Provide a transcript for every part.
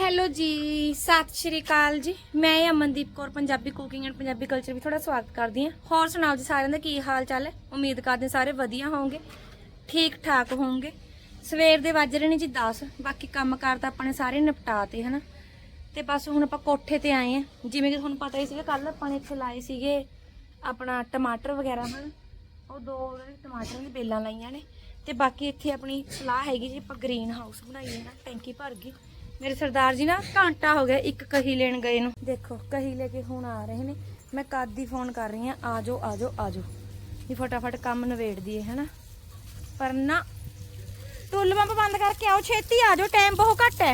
Hello ਜੀ, ਸਤਿ ਸ਼੍ਰੀ ਅਕਾਲ ਜੀ। ਮੈਂ Amandeep Kaur, Punjabi cooking and Punjabi culture ਵੀ ਤੁਹਾਡਾ ਸਵਾਗਤ ਕਰਦੀ ਹਾਂ। ਹੋਰ ਸੁਣਾਓ ਜੀ ਸਾਰਿਆਂ ਦਾ ਕੀ ਹਾਲ ਚਾਲ ਹੈ? ਉਮੀਦ ਕਰਦੇ ਹਾਂ ਸਾਰੇ ਵਧੀਆ ਹੋਵੋਗੇ, ਠੀਕ ਠਾਕ ਹੋਵੋਗੇ। ਸਵੇਰ ਦੇ ਵੱਜ ਰਹੇ ਨੇ ਜੀ 10 ਬਾਕੀ ਕੰਮ ਕਾਰ ਤਾਂ ਆਪਾਂ ਨੇ ਸਾਰੇ ਨਿਪਟਾਤੇ ਹਨਾ। ਤੇ ਬਸ ਹੁਣ ਆਪਾਂ ਕੋਠੇ ਤੇ ਆਏ ਆ ਜਿਵੇਂ ਕਿ ਤੁਹਾਨੂੰ ਪਤਾ ਹੀ ਸੀਗਾ ਕੱਲ ਆਪਾਂ ਨੇ ਇੱਥੇ ਲਾਏ ਸੀਗੇ ਆਪਣਾ ਟਮਾਟਰ ਵਗੈਰਾ, ਹਨ। ਉਹ ਦੋ ਜਿਹੜੇ ਟਮਾਟਰਾਂ ਦੀ ਬੇਲਾਂ ਲਾਈਆਂ ਨੇ। ਤੇ ਬਾਕੀ ਇੱਥੇ ਆਪਣੀ ਸਲਾਹ ਹੈਗੀ ਜੀ, ਆਪਾਂ ਗ੍ਰੀਨ ਹਾਊਸ ਬਣਾਈਏ ਨਾ, ਟੈਂਕੀ ਭਰ ਗਈ। ਮੇਰੇ ਸਰਦਾਰ ਜੀ ਨਾ ਘੰਟਾ ਹੋ ਗਿਆ ਇੱਕ ਕਹੀ ਲੈਣ ਗਏ ਨੂੰ। ਦੇਖੋ ਕਹੀ ਲੈ ਕੇ ਹੁਣ ਆ ਰਹੇ ਨੇ। ਮੈਂ ਕਦ ਦੀ ਫੋਨ ਕਰ ਰਹੀ ਆ ਆਜੋ ਆਜੋ ਆਜੋ। ਵੀ ਫਟਾਫਟ ਕੰਮ ਨਵੇੜ ਦਈਏ ਹਨਾ? ਪਰ ਨਾ ਟੁੱਲ ਪੰਪ ਬੰਦ ਕਰਕੇ ਆਓ ਛੇਤੀ ਆਜੋ ਟਾਈਮ ਬਹੁਤ ਘੱਟ ਹੈ।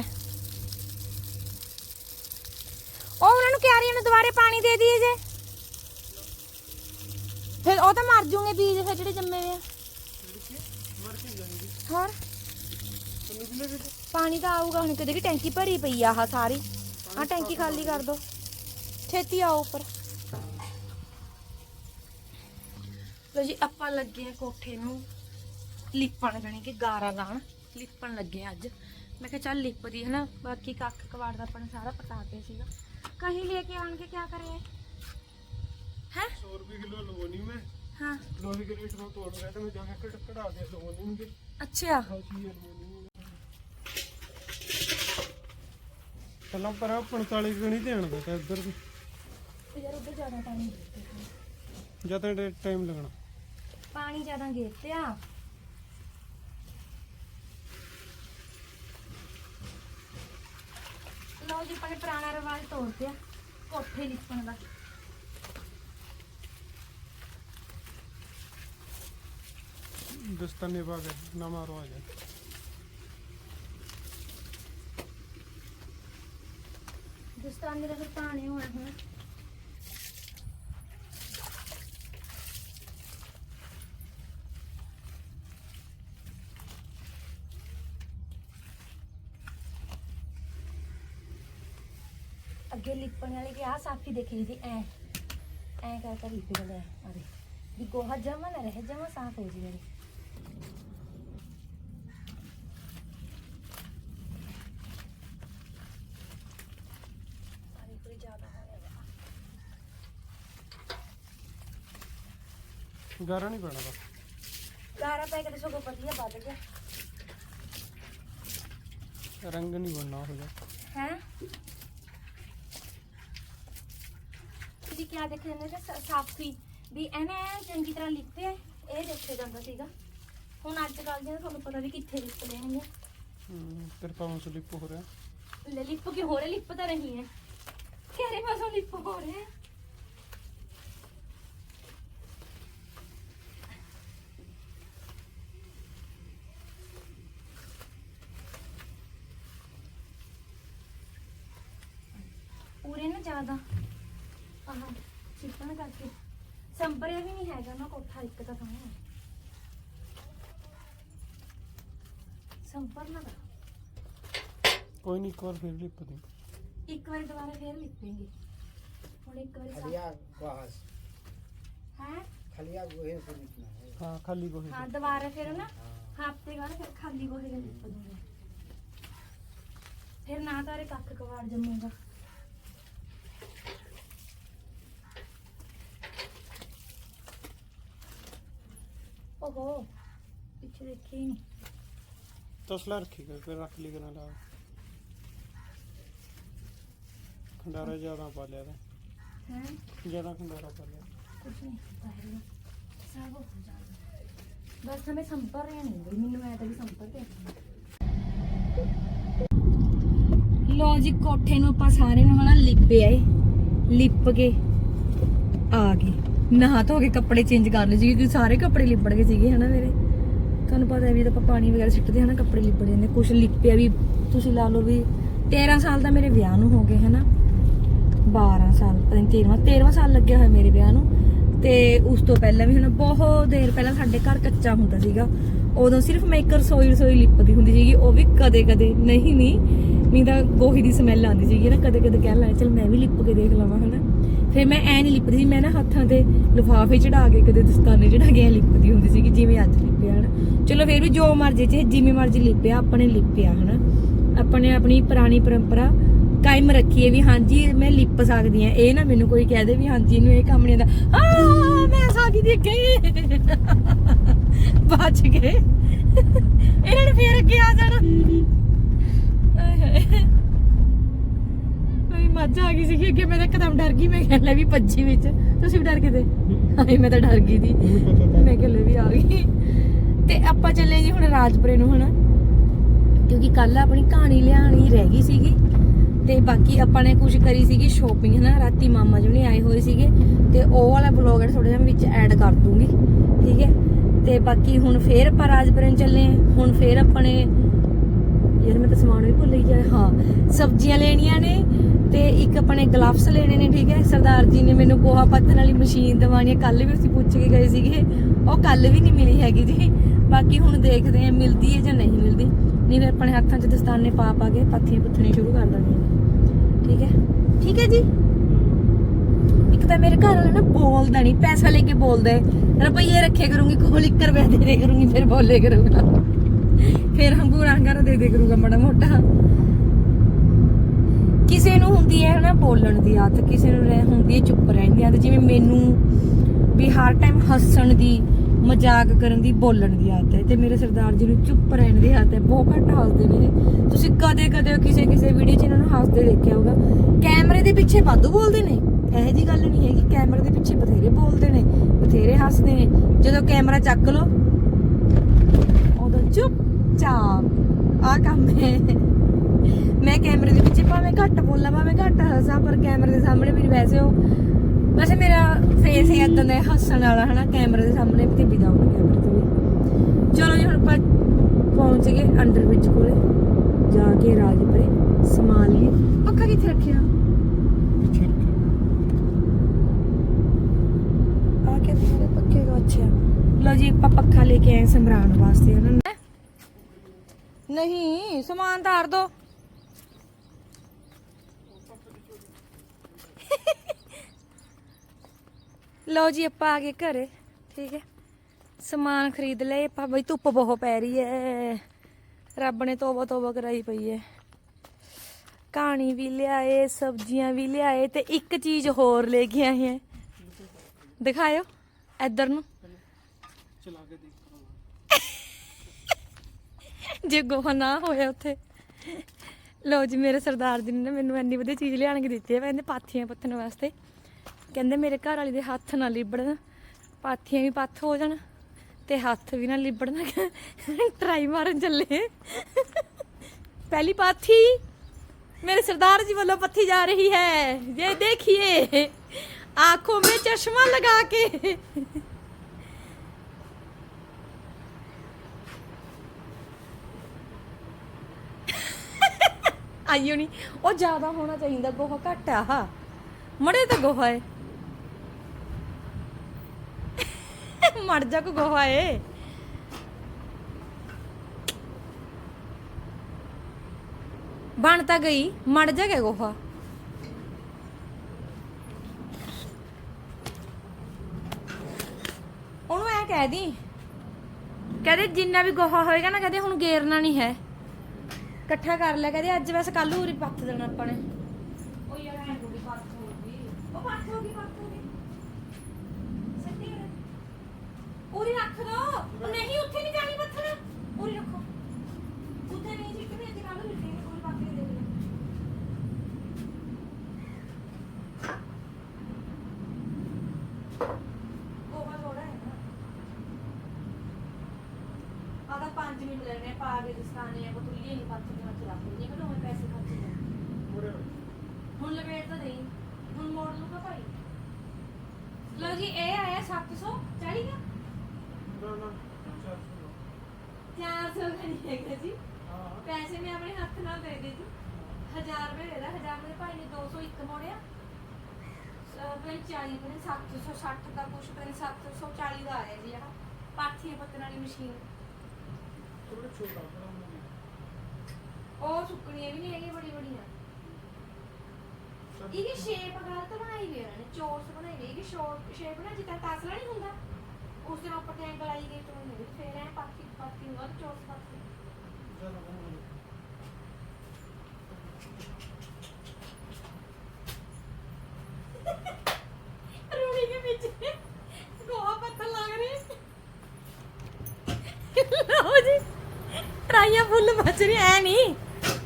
ਉਹ ਉਹਨਾਂ ਨੂੰ ਕਿਆਰੀਆਂ ਨੂੰ ਦੁਬਾਰੇ ਪਾਣੀ ਦੇ ਦਈਏ ਜੇ। ਫਿਰ ਉਹ ਤਾਂ ਮਰ ਜੂਗੇ ਬੀਜ ਫਿਰ ਜਿਹੜੇ ਜੰਮੇ ਹੋਏ ਆ। ਹੋਰ? ਪਾਣੀ ਤਾਂ ਆਊਗਾ ਹੁਣ ਕਦੇ ਕਿ ਟੈਂਕੀ ਭਰੀ ਪਈ ਆ ਆਹ ਸਾਰੀ ਆ ਟੈਂਕੀ ਖਾਲੀ ਕਰ ਦੋ ਛੇਤੀ ਆਓ ਉੱਪਰ ਲੋ ਜੀ ਆਪਾਂ ਲੱਗੇ ਆ ਕੋਠੇ ਨੂੰ ਲਿਪਣ ਜਾਣੀ ਕਿ ਗਾਰਾ ਲਾਣ ਲਿਪਣ ਲੱਗੇ ਆ ਅੱਜ ਮੈਂ ਕਿਹਾ ਚੱਲ ਲਿਪ ਦੀ ਹਨਾ ਬਾਕੀ ਕੱਖ ਕਵਾੜ ਦਾ ਆਪਾਂ ਨੇ ਸਾਰਾ ਪਤਾ ਕੇ ਸੀਗਾ ਕਹੀਂ ਲੈ ਕੇ ਆਣ ਕੇ ਕੀ ਕਰੇ ਹੈ सौ रुपये किलो एलुमिनियम है ਹਾਂ लोहे के रेट में तोड़ रहे थे मैं जाके कट कटा दिया एलुमिनियम के ਅੱਛਾ खासी एलुमिनियम ਪਹਿਲਾਂ ਪਰ 45 ਗਣੀ ਧਿਆਨ ਦਾ ਤਾਂ ਇੱਧਰ ਵੀ। ਯਾਰ ਉੱਧਰ ਜ਼ਿਆਦਾ ਪਾਣੀ ਜਾਂ ਤਾਂ ਟਾਈਮ ਲੱਗਣਾ। ਪਾਣੀ ਜ਼ਿਆਦਾ ਗੇਰਤੇ ਆ ਲਓ ਜੀ ਆਪਾਂ ਨੇ ਪੁਰਾਣਾ ਰਿਵਾਜ ਤੋੜ ਦਿਆ ਕੋਠੇ ਲਿਪਣ ਦਾ। ਦਸਤਾਨੇ ਪਾ ਕੇ ਨਵਾਂ ਰਵਾਜ ਹੈ। ਦਸਤਾਨੇ ਦਾ ਫਿਰ ਪਾਣੀ ਹੋਣਾ ਹੁਣ। ਅੱਗੇ ਲਿਪਣ ਵਾਲੇ ਕਿ ਆ ਸਾਫੀ ਦੇਖੀ ਸੀ, ਐ। ਐ ਕਰ ਕਰ ਲਿਪ ਗਏ ਅਰੇ ਵੀ ਗੋਹਾ ਜਮਾ ਨਾ ਰਹੇ, ਜਮਾ ਸਾਫ਼ ਹੋ ਜੀ ਮੇਰੇ ਅਰੇ ਕੋਈ ਜ਼ਿਆਦਾ ਹੋ ਗਿਆ ਗਾਰਾ ਨਹੀਂ ਪੈਣਾ ਬਸ। ਗਾਰਾ ਪੈ ਕੇ ਤਾਂ ਸਗੋਂ ਵਧੀਆ ਵੱਧ ਗਿਆ। ਰੰਗ ਨਹੀਂ ਬਣਨਾ ਹੋ ਜਾ ਹੈ? ਤੁਸੀਂ ਕੀ ਦੇਖ ਰਹੇ ਨੇ ਸਾਫੀ। ਵੀ ਇਹਨੇ ਐਨ ਚੰਗੀ ਤਰ੍ਹਾਂ ਲਿਖਤੇ ਇਹ ਦੇਖਿਆ ਜਾਂਦਾ ਸੀਗਾ। ਹੁਣ ਅੱਜ ਕੱਲ ਜਿਹਨਾਂ ਤੁਹਾਨੂੰ ਪਤਾ ਵੀ ਕਿੱਥੇ ਲਿਖ ਲੈਣਗੇ ਤੇਰੇ ਪਾਉਂ ਸਲਿਪ ਹੋ ਰਿਹਾ। ਲੈ ਲਿਪ ਕੇ ਹੋ ਰਹੇ ਲਿਪ ਤਾਂ ਨਹੀਂ ਹੈ। ਤੇਰੇ ਪਾਸੋਂ ਲਿਪ ਹੋ ਰਹੇ। ਪੂਰੇ ਨਾ ਜ਼ਿਆਦਾ ਆਹ ਚਿੱਟਣ ਕਰਕੇ ਸੰਪਰਿਆ ਵੀ ਨਹੀਂ ਹੈਗਾ ਨਾ ਕੋਠਾ ਇੱਕ ਤਾਂ ਤਾਂ ਸੰਪਰ ਨਾ ਕਰ ਕੋਈ ਨਹੀਂ ਇੱਕ ਵਾਰ ਫਿਰ ਲਿਪ ਦੇ ਇੱਕ ਵਾਰ ਦੁਬਾਰਾ ਫੇਰ ਲਿਖਾਂਗੇ ਹੁਣ ਇੱਕ ਵਾਰੀ खलिया घास ਹੈ खलिया गोहे से निकला है ਹਾਂ ਖਾਲੀ ਕੋਈ ਹਾਂ ਦੁਬਾਰਾ ਫਿਰ ਨਾ ਹਫਤੇ ਬਾਅਦ ਫਿਰ ਖਾਲੀ ਗੋਹੇ ਦੇ ਲਿਪ ਦੂੰਗਾ ਫਿਰ ਨਾ ਤਾਰੇ ਕੱਖ ਕਵਾੜ ਜੰਮੂਗਾ ਓਹੋ ਪਿੱਛੇ ਦੇਖੇ ਨਹੀਂ ਤਸਲਾ ਫਿਰ ਰੱਖ ਲਈ ਕਰਾਂ ਲਾ। ਖੰਡਾਰਾ ਜ਼ਿਆਦਾ ਪਾ ਲਿਆ ਤਾਂ। ਹੈ? ਜ਼ਿਆਦਾ ਖੰਡਾਰਾ ਪਾ ਲਿਆ। ਕੁਛ ਨਹੀਂ ਪਹਿਲੇ ਸਭ ਹੋ ਜਾਣਾ ਬਸ ਹਮੇ ਸੰਪਰ ਰਿਹਾ ਨਹੀਂ ਬਈ ਮੈਨੂੰ ਐ ਤਾਂ ਵੀ ਸੰਪਰ ਤੇ ਲੋ ਜੀ ਕੋਠੇ ਨੂੰ ਆਪਾਂ ਸਾਰੇ ਨੂੰ ਹਨਾ ਲਿਪੇ ਆਏ ਲਿਪ ਕੇ ਆ ਗਏ। ਨਹਾ ਧੋ ਕੇ ਕੱਪੜੇ ਚੇਂਜ ਕਰ ਲਏ ਸੀਗੇ, ਕਿਉਂਕਿ ਸਾਰੇ ਕੱਪੜੇ ਲਿਬੜ ਗਏ ਸੀਗੇ ਹਨਾ ਮੇਰੇ। ਤੁਹਾਨੂੰ ਪਤਾ ਹੈ ਵੀ ਤਾਂ ਆਪਾਂ ਪਾਣੀ ਵਗੈਰਾ ਸਿੱਟਦੇ ਹਨਾ ਕੱਪੜੇ ਲਿਬੜ ਜਾਂਦੇ ਕੁਝ ਲਿਪਿਆ ਵੀ, ਤੁਸੀਂ ਲਾ ਲਓ ਵੀ 13 ਸਾਲ ਦਾ ਮੇਰੇ ਵਿਆਹ ਨੂੰ ਹੋ ਗਏ ਹਨਾ। 12 ਸਾਲ, ਪਤਾ ਨਹੀਂ 13ਵਾਂ 13ਵਾਂ ਸਾਲ ਲੱਗਿਆ ਹੋਇਆ ਮੇਰੇ ਵਿਆਹ ਨੂੰ। ਤੇ ਉਸ ਤੋਂ ਪਹਿਲਾਂ ਵੀ ਹੁਣ ਬਹੁਤ ਦੇਰ ਪਹਿਲਾਂ ਸਾਡੇ ਘਰ ਕੱਚਾ ਹੁੰਦਾ ਸੀਗਾ। ਉਦੋਂ ਸਿਰਫ ਮੈਂ ਇੱਕ ਰਸੋਈ ਰਸੋਈ ਲਿਪਦੀ ਹੁੰਦੀ ਸੀਗੀ, ਉਹ ਵੀ ਕਦੇ ਕਦੇ ਨਹੀਂ ਨਹੀਂ। ਨਹੀਂ ਤਾਂ ਗੋਹੀ ਦੀ ਸਮੈਲ ਆਉਂਦੀ ਸੀਗੀ ਨਾ ਕਦੇ ਕਦੇ ਕਹਿ ਲੱਗ ਚਲ ਮੈਂ ਵੀ ਲਿਪ ਕੇ ਦੇਖ ਲਵਾਂ ਹਨਾ। ਫਿਰ ਮੈਂ ਐ ਨਹੀਂ ਲਿਪਦੀ, ਮੈਂ ਨਾ ਹੱਥਾਂ ਤੇ ਲਿਫਾਫੇ ਚੜਾ ਕੇ ਕਦੇ ਦਸਤਾਨੇ ਚੜਾ ਕੇ ਐ ਲਿਪਦੀ ਹੁੰਦੀ ਸੀਗੀ, ਜਿਵੇਂ ਅੱਜ ਲਿਪਿਆ ਹਨਾ। ਚਲੋ ਫਿਰ ਵੀ ਜੋ ਮਰਜ਼ੀ ਚਾਹੇ ਜਿਵੇਂ ਮਰਜ਼ੀ ਲਿਪਿਆ, ਆਪਣੇ ਲਿਪਿਆ ਹਨਾ। ਆਪਣੇ ਆਪਣੀ ਪੁਰਾਣੀ ਪਰੰਪਰਾ ਕਾਇਮ ਰੱਖੀਏ ਵੀ ਹਾਂਜੀ, ਮੈਂ ਲਿਪ ਸਕਦੀ ਆ ਇਹ ਨਾ ਮੈਨੂੰ ਕੋਈ ਕਹਿ ਦੇ ਵੀ ਹਾਂਜੀ ਇਹਨੂੰ ਇਹ ਕੰਮ ਨਹੀਂ ਆਉਂਦਾ। ਆ ਮੈਂ ਸਾਗੀ ਦੀ ਬਚ ਗਏ। ਇਹਨਾਂ ਨੇ ਫੇਰ ਅੱਗੇ ਆ ਜਾਣਾ। ਮੱਝ ਆ ਗਈ ਸੀ ਅੱਗੇ ਮੈਂ ਤਾਂ ਇੱਕਦਮ ਡਰ ਗਈ ਮੈਂ ਕਿਹਾ ਲੈ ਵੀ ਭੱਜੀ ਵਿੱਚ। ਤੁਸੀਂ ਵੀ ਡਰ ਗਏ ਤੇ? ਹਾਏ ਮੈਂ ਤਾਂ ਡਰ ਗਈ ਦੀ ਮੈਂ ਕਿਹਾ ਲੈ ਵੀ ਆ ਗਈ। ਤੇ ਆਪਾਂ ਚੱਲੇ ਜੀ ਹੁਣ ਰਾਜਪੁਰੇ ਨੂੰ ਹੁਣ। ਕਿਉਂਕਿ ਕੱਲ ਆਪਣੀ ਕਹਾਣੀ ਲਿਆਣੀ ਰਹਿ ਗਈ ਸੀਗੀ। ਤੇ ਬਾਕੀ ਆਪਾਂ ਨੇ ਕੁਝ ਕਰੀ ਸੀਗੀ ਸ਼ੋਪਿੰਗ ਹਨਾ? ਰਾਤੀ ਮਾਮਾ ਜੀ ਨੇ ਆਏ ਹੋਏ ਸੀਗੇ। ਤੇ ਉਹ ਵਾਲਾ ਬਲੌਗ ਥੋੜਾ ਜਿਹਾ ਵਿੱਚ ਐਡ ਕਰ ਦੂੰਗੀ। ਠੀਕ ਹੈ? ਤੇ ਬਾਕੀ ਹੁਣ ਫੇਰ ਆਪਾਂ ਰਾਜਪੁਰੇ ਨੂੰ ਚੱਲੇ। ਹੁਣ ਫੇਰ ਆਪਾਂ ਨੇ ਯਾਰ ਮੈਂ ਤਾਂ ਸਮਾਨ ਵੀ ਭੁੱਲ ਗਈ ਹਾਂ ਸਬਜ਼ੀਆਂ ਲੈਣੀਆਂ ਨੇ। ਤੇ ਇੱਕ ਆਪਣੇ ਗਲਵਸ ਲੈਣੇ ਨੇ, ਠੀਕ ਹੈ? ਸਰਦਾਰ ਜੀ ਨੇ ਮੈਨੂੰ ਗੋਹਾ ਪੱਤਣ ਵਾਲੀ ਮਸ਼ੀਨ ਦਵਾਉਣੀ ਹੈ। ਕੱਲ ਵੀ ਅਸੀਂ ਪੁੱਛ ਕੇ ਗਏ ਸੀਗੇ। ਉਹ ਕੱਲ ਵੀ ਨਹੀਂ ਮਿਲੀ ਹੈਗੀ ਜੀ। ਬਾਕੀ ਹੁਣ ਦੇਖਦੇ ਆ ਮਿਲਦੀ ਹੈ ਜਾਂ ਨਹੀਂ ਮਿਲਦੀ। ਨਹੀਂ ਫਿਰ ਆਪਣੇ ਹੱਥਾਂ 'ਚ ਦਸਤਾਨੇ ਪਾ ਪਾ ਕੇ ਪਾਥੀਆਂ ਪੁੱਥਣੀਆਂ ਸ਼ੁਰੂ ਕਰ ਦੇਣੀ ਠੀਕ ਹੈ? ਠੀਕ ਹੈ ਜੀ? ਇੱਕ ਤਾਂ ਮੇਰੇ ਘਰ ਵਾਲਾ ਨਾ ਬੋਲਦਾ ਨਹੀਂ। ਪੈਸਾ ਲੈ ਕੇ ਬੋਲਦਾ ਹੈ। ਰੁਪਈਏ ਰੱਖੇ ਕਰੂੰਗੀ ਕੋਲ 1 ਰੁਪਇਆ ਦੇ ਦੇ ਕਰੂੰਗੀ, ਫਿਰ ਬੋਲੇ ਕਰੂੰਗਾ। ਫਿਰ ਹੰਗੂਰਾਂ ਕਰ ਦੇ ਦੇ ਕਰੂੰਗਾ, ਮਾੜਾ ਮੋਟਾ। ਕਿਸੇ ਨੂੰ ਹੁੰਦੀ ਹੈ ਨਾ ਬੋਲਣ ਦੀ ਆਦਤ, ਕਿਸੇ ਨੂੰ ਹੁੰਦੀ ਹੈ ਚੁੱਪ ਰਹਿਣ ਦੀ ਆਦਤ, ਜਿਵੇਂ ਮੈਨੂੰ ਵੀ ਹਰ ਟਾਈਮ ਹੱਸਣ ਦੀ, ਮਜ਼ਾਕ ਕਰਨ ਦੀ, ਬੋਲਣ ਦੀ ਆਦਤ ਹੈ ਤੇ ਮੇਰੇ ਸਰਦਾਰ ਜੀ ਨੂੰ ਚੁੱਪ ਰਹਿਣ ਦੀ ਆਦਤ ਹੈ, ਬਹੁਤ ਘੱਟ ਹੱਸਦੇ ਨੇ। ਤੁਸੀਂ ਕਦੇ ਕਦੇ ਕਿਸੇ ਕਿਸੇ ਵੀਡੀਓ 'ਚ ਇਹਨਾਂ ਨੂੰ ਹੱਸਦੇ ਦੇਖਿਆ ਹੋਗਾ ਕੈਮਰੇ ਦੇ ਪਿੱਛੇ ਵਾਧੂ ਬੋਲਦੇ ਨੇ। ਇਹੋ ਜੀ ਗੱਲ ਨਹੀਂ ਹੈਗੀ, ਕੈਮਰੇ ਦੇ ਪਿੱਛੇ ਬਥੇਰੇ ਬੋਲਦੇ ਨੇ, ਬਥੇਰੇ ਹੱਸਦੇ ਨੇ। ਜਦੋਂ ਕੈਮਰਾ ਚੱਕ ਲਓ, ਉਦੋਂ ਚੁੱਪ ਚਾਪ ਆ ਕੰਮ ਹੈ। ਮੈਂ ਕੈਮਰੇ ਦੇ ਪਿੱਛੇ ਭਾਵੇਂ ਘੱਟ ਬੋਲਾਂ ਭਾਵੇਂ ਘੱਟ ਹੱਸਾਂ ਪਰ ਕੈਮਰੇ ਦੇ ਸਾਹਮਣੇ ਵੀ ਵੈਸੇ ਉਹ ਵੈਸੇ ਮੇਰਾ ਫੇਸ ਹੀ ਇਦਾਂ ਦਾ ਹੈ, ਹੱਸਣ ਵਾਲਾ ਹਨਾ ਕੈਮਰੇ ਦੇ ਸਾਹਮਣੇ ਵੀ ਤੇ ਵਿਦਾਊਟ ਕੈਮਰੇ ਤੋਂ ਵੀ। ਚਲੋ ਜੀ ਹੁਣ ਆਪਾਂ ਪਹੁੰਚ ਗਏ ਅੰਡਰ ਵਿੱਚ ਕੋਲੇ। ਜਾ ਕੇ ਰਾਜਪੁਰੇ ਸਮਾਨ ਲਈ। ਪੱਖਾ ਕਿੱਥੇ ਰੱਖਿਆ? ਪਿੱਛੇ ਰੱਖਿਆ। ਆ ਕੇ ਮੇਰੇ ਪੱਕੇ ਦਾ ਅੱਛਾ ਲੋ ਜੀ ਆਪਾਂ ਪੱਖਾ ਲੈ ਕੇ ਆਏ ਸਮਰਾਨ ਵਾਸਤੇ ਹਨਾ। ਨਹੀਂ ਸਮਾਨ ਧਾਰ ਦੋ। ਲੋ ਜੀ ਆਪਾਂ ਆ ਗਏ ਘਰੇ ਠੀਕ ਹੈ। ਸਮਾਨ ਖਰੀਦ ਲਏ ਆਪਾਂ ਬਈ ਧੁੱਪ ਬਹੁਤ ਪੈ ਰਹੀ ਹੈ। ਰੱਬ ਨੇ ਤੋਬਾ ਤੋਬਾ ਕਰਾਈ ਪਈ ਹੈ। ਕਹਾਣੀ ਵੀ ਲਿਆਏ ਸਬਜ਼ੀਆਂ ਵੀ ਲਿਆਏ ਤੇ ਇੱਕ ਚੀਜ਼ ਹੋਰ ਲੈ ਕੇ ਆਏ ਹੈ। ਦਿਖਾਇਓ ਇੱਧਰ ਨੂੰ। ਚਲਾ ਕੇ ਦੇਖ। ਜੇ ਗੋਹਾ ਨਾ ਹੋਇਆ ਉੱਥੇ। ਲੋ ਜੀ ਮੇਰੇ ਸਰਦਾਰ ਜੀ ਨੇ ਨਾ ਮੈਨੂੰ ਇੰਨੀ ਵਧੀਆ ਚੀਜ਼ ਲਿਆਣ ਕੇ ਦਿੱਤੀ ਹੈ ਕਹਿੰਦੇ ਪਾਥੀਆਂ ਪੱਥਣ ਵਾਸਤੇ ਕਹਿੰਦੇ ਮੇਰੇ ਘਰ ਵਾਲੀ ਦੇ ਹੱਥ ਨਾਲ ਲਿਬੜਨ ਪਾਥੀਆਂ ਵੀ ਪੱਥ ਹੋ ਜਾਣ ਤੇ ਹੱਥ ਵੀ ਨਾ ਲਿਬੜਨ ਟਰਾਈ ਮਾਰਨ ਚੱਲੇ ਪਹਿਲੀ ਪਾਥੀ मेरे सरदार जी वालों पत्थी जा रही है ये देखिए आंखों में चश्मा लगा के ਆਈਓ ਨਹੀਂ ਉਹ ਜ਼ਿਆਦਾ ਹੋਣਾ ਚਾਹੀਦਾ, ਗੋਹਾ ਘੱਟ ਆ। ਆਹ ਮੜੇ ਤਾਂ ਗੋਹਾ ਏ। ਮੜ ਜਾ ਕੋ ਗੋਹਾ ਏ। ਬਣ ਤਾਂ ਗਈ, ਮੜ ਜਾ ਕੇ ਗੋਹਾ। ਉਹਨੂੰ ਐ ਕਹਿ ਦੀ। ਕਹਦੇ ਜਿੰਨਾ ਵੀ ਗੋਹਾ ਹੋਏਗਾ ਨਾ ਕਹਦੇ ਹੁਣ ਗੇਰਨਾ ਨਹੀਂ ਹੈ। ਇਕੱਠਾ ਕਰ ਲਿਆ ਕਹਦੇ ਅੱਜ ਵੈਸੇ ਕੱਲ ਉਰੀ ਪੱਥ ਦੇਣਾ ਆਪਾਂ ਨੇ। ਉਹ ਯਾਰ ਐ ਥੋੜੀ ਪੱਥ ਹੋ ਗਈ। ਉਹ ਪੱਥ ਹੋ ਗਈ, ਪੱਥ ਹੋ ਗਈ। ਸਿੱਧੀ ਉਰੀ ਰੱਖ ਦੋ। ਨਹੀਂ ਉੱਥੇ ਨਹੀਂ ਜਾਣੀ ਪੱਥਰ ਉਰੀ ਰੱਖੋ ਉੱਥੇ ਨਹੀਂ ਜੀ ਕਿ ਅੱਜ ਕੱਲ ਮਿਲਦੇ ਨੇ ਕੋਈ ਪੱਥ ਦੇ ਦੇ ਗੋਹਾ ਥੋੜਾ ਹੈ ਨਾ ਆਦਾ 5 ਮਿੰਟ ਲੈਣੇ ਆ, ਪਾ ਕੇ ਆ ਨਹੀਂ ਦੇ ਰੱਖ ਲਈ ਮੈਂ ਪੈਸੇ ਖਰਚ ਕਰ ਹੁਣ? ਲਪੇਟ ਤਾਂ ਦੇਈ। ਹੁਣ ਮੋੜ ਲੂਗਾ ਭਾਈ ਲਓ ਜੀ ਇਹ ਆਇਆ 700 ਚਾਹੀਦਾ ਨਾ ਨਾ। 400 ਦਾ ਨਹੀਂ ਹੈਗਾ ਜੀ। ਪੈਸੇ ਮੈਂ ਆਪਣੇ ਹੱਥ ਨਾਲ ਦੇ ਦੇ ਜੀ। 1000 ਰੁਪਏ ਦੇ ਦਾ 1000 ਮੇਰੇ ਭਾਈ ਨੇ 201 ਮੋੜਿਆ। ਪੈ 40 ਪੈ 760 ਦਾ ਕੁਛ ਪੈ 740 ਦਾ ਆਇਆ ਜੀ ਆਹ। ਪਾਥੀਆਂ ਪੱਤਣ ਵਾਲੀ ਮਸ਼ੀਨ। ਥੋੜਾ ਛੋਟਾ ਉਹ ਸੁੱਕਣੀਆਂ ਵੀ ਨਹੀਂ ਹੈਗੀਆਂ ਬੜੀ ਬੜੀਆਂ। ਸ਼ੇਪ ਗਲਤ ਬਣਾਈ ਹੋਈ ਉਹਨਾਂ ਨੇ ਚੋਰਸ ਬਣਾਈ ਹੋਈ ਸ਼ੇਪ ਨਾ ਜਿੱਦਾਂ ਤਾਸਲਾ ਨਹੀਂ ਹੁੰਦਾ। ਉਸ ਦੇ ਉੱਪਰ ਤੇ ਐਂਗਲ ਆਈ ਗਈ ਤੋਂ ਨਹੀਂ ਫੇਰ ਐ ਪਾਤੀ ਪਾਤੀ ਹੁੰਦਾ ਚੋਰਸ ਪਾਤੀ ਸੱਚ ਨਹੀਂ, ਐ ਨਹੀਂ।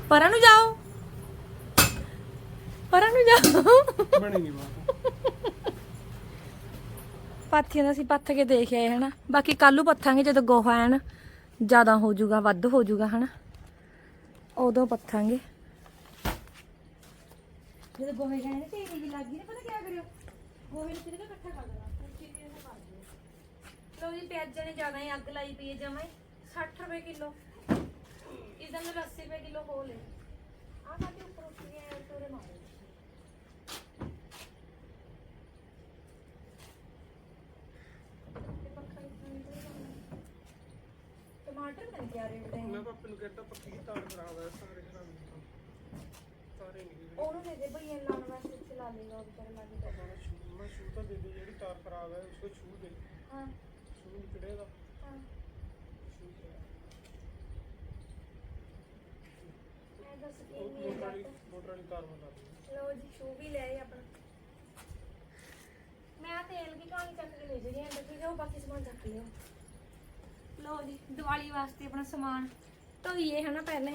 ਪਰਾਂ ਨੂੰ ਜਾਓ। ਪਰਾਂ ਨੂੰ ਜਾਓ। ਬਣੀ ਨਹੀਂ ਬਾਤ ਪਾਥੀਆਂ ਦਾ ਅਸੀਂ ਪੱਥ ਕੇ ਦੇਖ ਆਏ, ਹਨਾ। ਬਾਕੀ ਕੱਲੂ ਪੱਥਾਂਗੇ ਜਦੋਂ ਗੋਹਾ ਐਨ ਜ਼ਿਆਦਾ ਹੋ ਜਾਊਗਾ, ਵੱਧ ਹੋ ਜਾਊਗਾ, ਹਨਾ। ਉਦੋਂ ਪੱਥਾਂਗੇ। ਜਦੋਂ ਗੋਹੇ ਜਾਣੇ ਤੇ ਇਹ ਲੱਗ ਗਈ ਨਾ, ਪਤਾ ਕੀ ਕਰਿਓ? ਗੋਹੇ ਨੂੰ ਕਿਤੇ ਇਕੱਠਾ ਕਰ ਦੇਣਾ ਲੋ ਜੀ, ਪਿਆਜ਼ਾਂ ਨੇ ਜ਼ਿਆਦਾ ਹੀ ਅੱਗ ਲਾਈ ਪਈ ਹੈ ਜਮਾਂ 60 ਰੁਪਏ ਕਿਲੋ। ਇਦਾਂ ਨੂੰ 80 ਰੁਪਏ ਕਿਲੋ ਹੋ ਲੈ ਆ ਕਾਤੇ ਉੱਪਰ ਉੱਠ ਗਿਆ ਤੋਰੇ ਮਾਰੇ ਤੇ ਪੱਖਾ ਇੱਦਾਂ ਨਿਕਲ ਜਾਂਦਾ। ਟਮਾਟਰ ਤਾਂ ਕਿਆ ਰੇਟ ਦੇ ਮੈਂ ਪਾਪੇ ਨੂੰ ਕਹਿੰਦਾ ਪੱਕੀ ਦੀ ਤਾਰ ਖਰਾਬ ਹੈ ਸਾਰੇ ਖਰਾਬ ਨੇ ਸਾਰੇ ਨਹੀਂ ਉਹਨੂੰ ਦੇ ਦੇ ਭਈਆ ਲਾਉਣ ਵਾਸਤੇ ਚਲਾ ਲੇਗਾ ਉਹ ਵਿਚਾਰਾ ਲਾ ਲੇਗਾ हमारा शू मैं शू तो दे दी ਜਿਹੜੀ ਤਾਰ ਖਰਾਬ ਹੈ उसको छू दे ਹਾਂ शू निकलेगा ਦੱਸ ਜੀ ਸ਼ੂ ਵੀ ਲੈ ਆਪਣਾ ਮੈਂ ਤੇਲ ਲੈ ਜਿਹੜੀ ਬਾਕੀ ਸਮਾਨ ਚੱਕ ਜੀ ਦੀਵਾਲੀ ਵਾਸਤੇ ਆਪਣਾ ਸਮਾਨ। ਧੋਈਏ ਹਨਾ ਪਹਿਲੇ।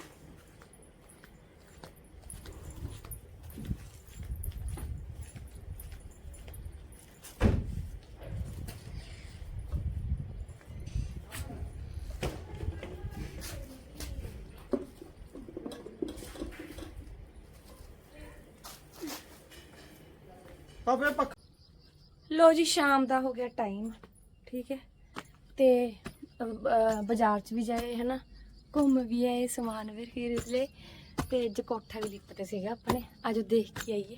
ਪਾਪੇ ਪੱਕ ਲੋ ਜੀ ਸ਼ਾਮ ਦਾ ਹੋ ਗਿਆ ਟਾਈਮ ਠੀਕ ਹੈ? ਤੇ ਅਹ, ਬਾਜ਼ਾਰ ਚ ਵੀ ਜਾਏ ਹਨਾ? ਘੁੰਮ ਵੀ ਆਏ ਸਮਾਨ ਵੀ ਖਰੀਦ ਲਏ ਤੇ ਅੱਜ ਕੋਠਾ ਵੀ ਲਿਪਤੇ ਸੀਗਾ ਆਪਣੇ। ਅੱਜ ਦੇਖ ਕੇ ਆਈਏ।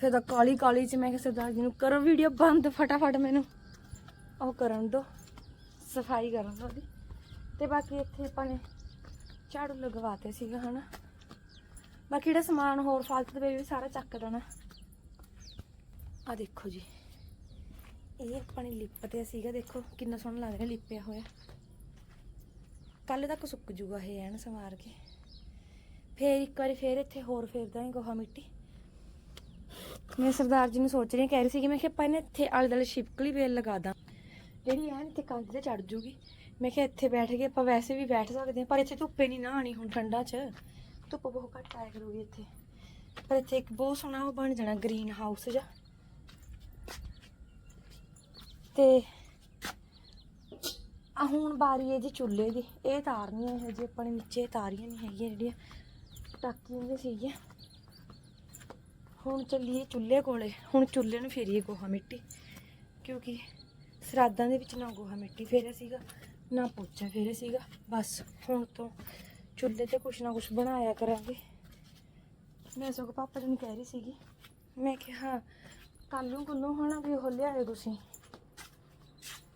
ਫਿਰ ਤਾਂ ਕਾਲੀ ਕਾਲੀ ਚ ਮੈਂ ਕਿਹਾ ਸਰਦਾਰ ਜੀ ਨੂੰ ਕਰੋ ਵੀਡੀਓ ਬੰਦ ਫਟਾਫਟ ਮੈਨੂੰ। ਉਹ ਕਰਨ ਦੋ ਸਫ਼ਾਈ ਕਰਨ ਦੋ ਉਹਦੀ। ਤੇ ਬਾਕੀ ਇੱਥੇ ਆਪਾਂ ਨੇ ਝਾੜੂ ਲਗਵਾਤੇ ਸੀਗਾ ਹਨਾ? ਬਾਕੀ ਜਿਹੜਾ ਸਮਾਨ ਹੋਰ ਫਾਲਤੂ ਦੇ ਵੀ ਸਾਰਾ ਚੱਕ ਦੇਣਾ ਆ ਦੇਖੋ ਜੀ। ਇਹ ਆਪਾਂ ਨੇ ਲਿਪਤਿਆ ਸੀਗਾ ਦੇਖੋ ਕਿੰਨਾ ਸੋਹਣਾ ਲੱਗ ਰਿਹਾ ਲਿਪਿਆ ਹੋਇਆ। ਕੱਲ ਤੱਕ ਸੁੱਕ ਜੂਗਾ ਇਹ ਐਨ ਸਵਾਰ ਕੇ। ਫੇਰ ਇੱਕ ਵਾਰੀ ਫੇਰ ਇੱਥੇ ਹੋਰ ਫੇਰ ਦਾਂਗੇ ਗੋਹਾ ਮਿੱਟੀ। ਮੈਂ ਸਰਦਾਰ ਜੀ ਨੂੰ ਸੋਚ ਰਹੀ ਕਹਿ ਰਹੀ ਸੀ ਕਿ ਮੈਂ ਕਿਹਾ ਆਪਾਂ ਇਹਨੇ ਇੱਥੇ ਆਲੇ ਦੁਆਲੇ ਛਿਪਕਲੀ ਵੇਲ ਲਗਾ ਦਾਂ। ਜਿਹੜੀ ਐਨ ਇੱਥੇ ਕੰਧ ਤੇ ਚੜ ਜੂਗੀ। ਮੈਂ ਕਿਹਾ ਇੱਥੇ ਬੈਠ ਕੇ ਆਪਾਂ ਵੈਸੇ ਵੀ ਬੈਠ ਸਕਦੇ ਹਾਂ ਪਰ ਇੱਥੇ ਧੁੱਪੇ ਨਹੀਂ ਨਾ ਆਣੀ ਹੁਣ ਠੰਡਾ 'ਚ। ਧੁੱਪ ਬਹੁਤ ਘੱਟ ਆਇਆ ਕਰੂਗੀ ਇੱਥੇ। ਪਰ ਇੱਥੇ ਇੱਕ ਬਹੁਤ ਸੋਹਣਾ ਉਹ ਬਣ ਜਾਣਾ ਗ੍ਰੀਨ ਹਾਊਸ ਜਿਹਾ। ਤੇ ਆ ਹੁਣ ਬਾਰੀ ਹੈ ਜੀ ਚੁੱਲ੍ਹੇ ਦੀ, ਇਹ ਤਾਰਨੀਆਂ ਇਹ ਜੀ ਆਪਾਂ ਨੀਚੇ ਤਾਰੀਆਂ ਨਹੀਂ ਹੈਗੀਆਂ ਜਿਹੜੀਆਂ ਟਾਕੀਆਂ ਜਿਹੀਆਂ ਸੀਗੀਆਂ। ਹੁਣ ਚੱਲੀਏ ਚੁੱਲ੍ਹੇ ਕੋਲੇ, ਹੁਣ ਚੁੱਲ੍ਹੇ ਨੂੰ ਫੇਰੀਏ ਗੋਹਾ ਮਿੱਟੀ, ਕਿਉਂਕਿ ਸਰਾਦਾਂ ਦੇ ਵਿੱਚ ਨਾ ਗੋਹਾ ਮਿੱਟੀ ਫੇਰਿਆ ਸੀਗਾ, ਨਾ ਪੋਚਾ ਫੇਰਿਆ ਸੀਗਾ, ਬਸ ਹੁਣ ਤੋਂ ਚੁੱਲ੍ਹੇ ਤੇ ਕੁਛ ਨਾ ਕੁਛ ਬਣਾਇਆ ਕਰਾਂਗੇ। ਮੈਂ ਸਗੋਂ ਪਾਪਾ ਜੀ ਨੂੰ ਕਹਿ ਰਹੀ ਸੀਗੀ। ਮੈਂ ਕਿਹਾ ਕੱਲ ਨੂੰ ਕੁੱਲੋਂ ਹੋਣਾ ਵੀ ਉਹ ਲਿਆਏ ਤੁਸੀਂ।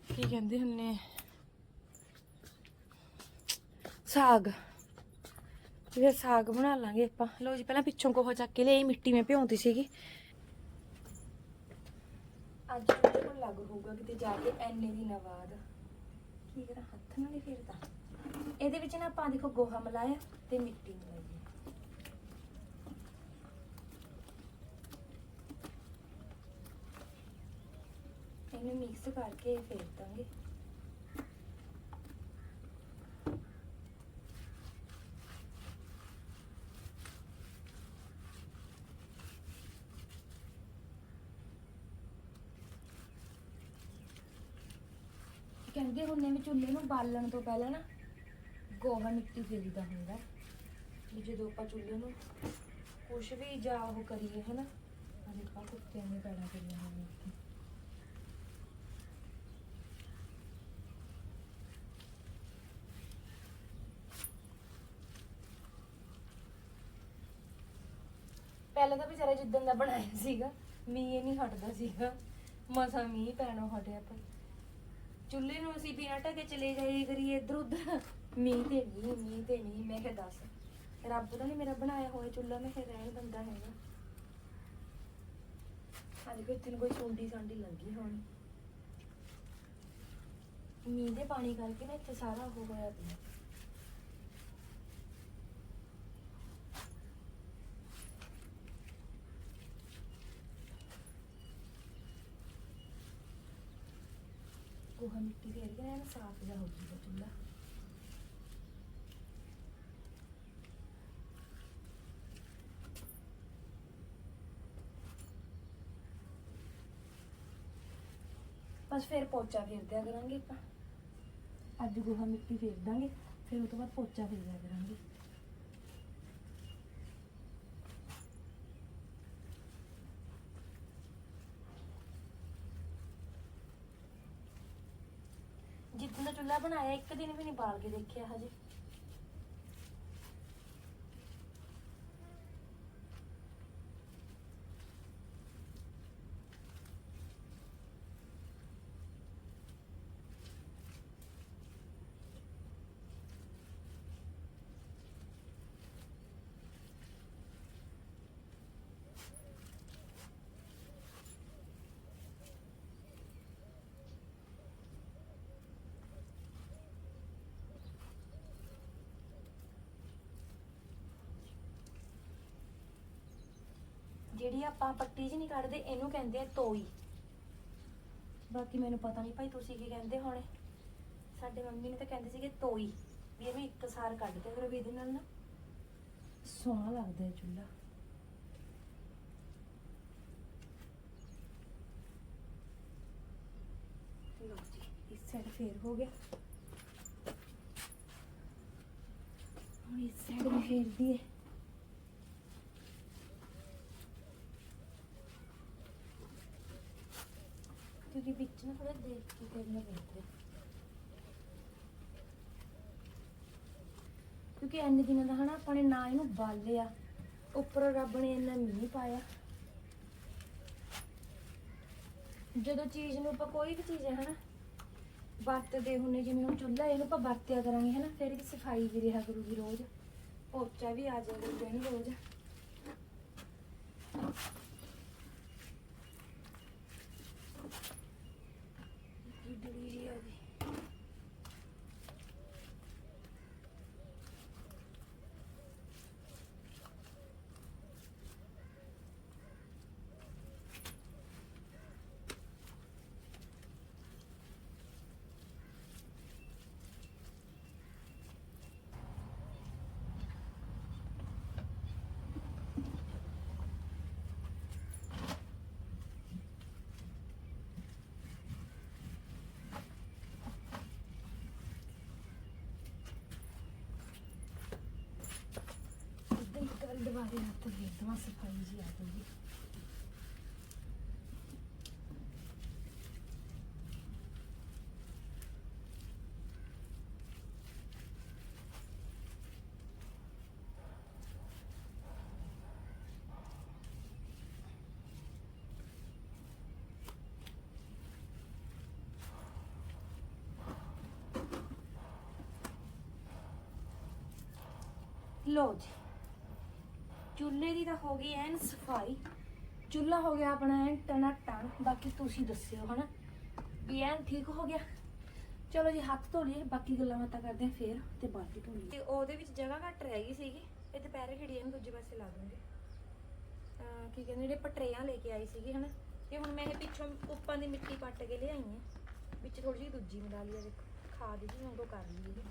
ਕੀ ਕਹਿੰਦੇ ਹੁੰਨੇ? ਸਾਗ। ਇਹ ਸਾਗ ਬਣਾ ਲਾਂਗੇ ਆਪਾਂ। ਲਓ ਜੀ ਪਹਿਲਾਂ ਪਿੱਛੋਂ ਕੋਹ ਚੱਕ ਕੇ ਲਈ ਮਿੱਟੀ ਮੈਂ ਭਿਉਂਤੀ ਸੀਗੀ। ਅੱਜ ਕੋਲ ਲੱਗ ਹੋਊਗਾ ਕਿਤੇ ਜਾ ਕੇ ਐਨੇ ਦਿਨਾਂ ਬਾਅਦ ਕੀ ਕਰਾਂ ਹੱਥ ਨਾਲ ਹੀ ਫੇਰਦਾ। ਇਹਦੇ ਵਿੱਚ ਨਾ ਆਪਾਂ ਦੇਖੋ ਗੋਹਾ ਮਿਲਾਇਆ ਤੇ ਮਿੱਟੀ ਮਿਲਾਈ ਹੈ। ਇਹਨੂੰ ਮਿਕਸ ਕਰਕੇ ਫੇਰ ਦਾਂਗੇ ਕਹਿੰਦੇ ਹੁੰਨੇ ਵੀ ਚੁੱਲ੍ਹੇ ਨੂੰ ਬਾਲਣ ਤੋਂ ਪਹਿਲਾਂ ਨਾ ਗੋਹਾ ਮਿੱਟੀ ਫੇਰੀਦਾ ਹੁੰਦਾ ਵੀ ਜਦੋਂ ਆਪਾਂ ਚੁੱਲ੍ਹੇ ਨੂੰ ਕੁਛ ਵੀ ਜਾ ਉਹ ਕਰੀਏ, ਹਨਾ ਆ ਦੇਖੋ ਕੁੱਤਿਆਂ ਨੇ ਪੈਣਾ ਕਰੀਆਂ ਹੋਈਆਂ ਇੱਥੇ। ਪਹਿਲਾਂ ਤਾਂ ਵਿਚਾਰਾ ਜਿੱਦਣ ਦਾ ਬਣਾਇਆ ਸੀਗਾ, ਮੀਂਹ ਇਹ ਨਹੀਂ ਹਟਦਾ ਸੀਗਾ। ਮਸਾ ਮੀਂਹ ਪੈਣੋਂ ਹਟਿਆ ਪਰ ਚੁੱਲ੍ਹੇ ਨੂੰ ਅਸੀਂ ਬਿਨਾਂ ਢਕੇ ਚਲੇ ਜਾਈਏ ਕਰੀਏ ਇੱਧਰ ਉੱਧਰ ਮੀਂਹ ਤੇ ਮੀਂਹ ਮੀਂਹ ਤੇ ਮੀਂਹ ਮੈਂ ਕਿਹਾ ਦੱਸ। ਰੱਬ ਦਾ ਨਹੀਂ ਮੇਰਾ ਬਣਾਇਆ ਹੋਇਆ ਚੁੱਲ੍ਹਾ, ਮੈਂ ਕਿਹਾ ਰਹਿਣ ਬੰਦਾ ਹੈਗਾ ਅੱਜ ਕੋਈ ਤੈਨੂੰ ਕੋਈ ਸੁੰਡੀ ਸਾਂਡੀ ਲੱਗੀ ਹੋਣੀ। ਮੀਂਹ ਦੇ ਪਾਣੀ ਕਰਕੇ ਨਾ ਇੱਥੇ ਸਾਰਾ ਉਹ ਹੋਇਆ ਪਿਆ। ਗੋਹਾ ਮਿੱਟੀ ਫੇਰ ਕੇ ਨਾ ਸਾਫ਼ ਜਿਹਾ ਹੋ ਜੂਗਾ ਚੁੱਲ੍ਹਾ। ਬਸ ਫਿਰ ਪੋਚਾ ਫੇਰ ਦਿਆ ਕਰਾਂਗੇ ਆਪਾਂ। ਅੱਜ ਗੋਹਾ ਮਿੱਟੀ ਫੇਰ ਦਾਂਗੇ, ਫਿਰ ਉਹ ਤੋਂ ਬਾਅਦ ਪੋਚਾ ਫੇਰ ਦਿਆ ਕਰਾਂਗੇ। ਜਿੱਦਾਂ ਦਾ ਚੁੱਲ੍ਹਾ ਬਣਾਇਆ, ਇੱਕ ਦਿਨ ਵੀ ਨਹੀਂ ਬਾਲ ਕੇ ਦੇਖਿਆ ਹਜੇ ਜਿਹੜੀ ਆਪਾਂ ਪੱਟੀ ਜੀ ਨਹੀਂ ਕੱਢਦੇ, ਇਹਨੂੰ ਕਹਿੰਦੇ ਆ ਤੋਈ। ਬਾਕੀ ਮੈਨੂੰ ਪਤਾ ਨਹੀਂ ਭਾਈ ਤੁਸੀਂ ਕੀ ਕਹਿੰਦੇ ਹੋਣੇ। ਸਾਡੇ ਮੰਮੀ ਨੇ ਤਾਂ ਕਹਿੰਦੇ ਸੀਗੇ ਤੋਈ, ਵੀ ਇਹਨੂੰ ਇੱਕ ਸਾਰ ਕੱਢ ਕੇ ਫਿਰ ਵੀ ਇਹਦੇ ਨਾਲ ਨਾ। ਸੋਹਣਾ ਲੱਗਦਾ ਹੈ ਚੁੱਲ੍ਹਾ। ਲਓ ਜੀ, ਇਸ ਸਾਈਡ ਫੇਰ ਹੋ ਗਿਆ। ਹੁਣ ਇਸ ਸਾਈਡ ਵੀ ਫੇਰ ਦੀਏ ਕਿਉਂਕਿ ਵਿੱਚ ਨਾ ਥੋੜਾ ਦੇਖ ਕੇ ਕਰਨਾ ਪੈਂਦਾ ਕਿਉਂਕਿ ਇੰਨੇ ਦਿਨਾਂ ਦਾ ਹਨਾ ਆਪਾਂ ਨੇ ਨਾ ਇਹਨੂੰ ਬਾਲਿਆ, ਉੱਪਰੋਂ ਰੱਬ ਨੇ ਇੰਨਾ ਮੀਂਹ ਪਾਇਆ। ਜਦੋਂ ਚੀਜ਼ ਨੂੰ ਆਪਾਂ ਕੋਈ ਵੀ ਚੀਜ਼ ਹੈ ਹਨਾ, ਵਰਤਦੇ ਹੁੰਨੇ ਜਿਵੇਂ ਹੁਣ ਚੁੱਲ੍ਹਾ ਇਹਨੂੰ ਆਪਾਂ ਵਰਤਿਆ ਕਰਾਂਗੇ ਹਨਾ, ਫਿਰ ਇਹਦੀ ਸਫ਼ਾਈ ਵੀ ਰਿਹਾ ਕਰੂਗੀ ਰੋਜ਼। ਪੋਚਾ ਵੀ ਆ ਜਾਏਗਾ, ਰੋਜ਼ ਇਡਲੀ ਜੀ ਆ ਗਈ ਇੱਦਾਂ ਹੀ ਕਰ ਦੁਬਾਰੇ ਹੱਥ ਦੇ ਦਵਾ ਸਫ਼ਾਈ ਜੀ ਆ ਜਾਊਗੀ ਲੋ ਜੀ ਚੁੱਲ੍ਹੇ ਦੀ ਤਾਂ ਹੋ ਗਈ ਐਨ ਸਫ਼ਾਈ। ਚੁੱਲ੍ਹਾ ਹੋ ਗਿਆ ਆਪਣਾ ਐਨ ਟਣਾ ਟਣ ਬਾਕੀ ਤੁਸੀਂ ਦੱਸਿਓ, ਹਨਾ? ਵੀ ਐਨ ਠੀਕ ਹੋ ਗਿਆ? ਚਲੋ ਜੀ, ਹੱਥ ਧੋ ਲਈਏ, ਬਾਕੀ ਗੱਲਾਂ ਬਾਤਾਂ ਕਰਦੇ ਆ ਫੇਰ, ਤੇ ਬਾਕੀ ਧੋ ਲਈਏ। ਤੇ ਉਹਦੇ ਵਿੱਚ ਜਗ੍ਹਾ ਘੱਟ ਰਹਿ ਗਈ ਸੀਗੀ, ਇਹ ਦੁਪਹਿਰੇ ਖੜੀ ਇਹਨੂੰ ਦੂਜੇ ਪਾਸੇ ਲਾ ਦੂੰਗੇ। ਕੀ ਕਹਿੰਦੇ, ਜਿਹੜੇ ਪਟਰੇਆਂ ਲੈ ਕੇ ਆਈ ਸੀਗੀ, ਹਨਾ? ਇਹ ਹੁਣ ਮੈਂ ਇਹ ਪਿੱਛੋਂ ਉੱਪਾਂ ਦੀ ਮਿੱਟੀ ਪੱਟ ਕੇ ਲਿਆਈ ਆ। ਵਿੱਚ ਥੋੜੀ ਜਿਹੀ ਦੂਜੀ ਮਿਲਾ ਲਈ ਆ, ਦੇਖੋ। ਖਾਦ ਜੀ ਵਾਂਗੂ ਕਰ ਲਈ ਇਹਦੀ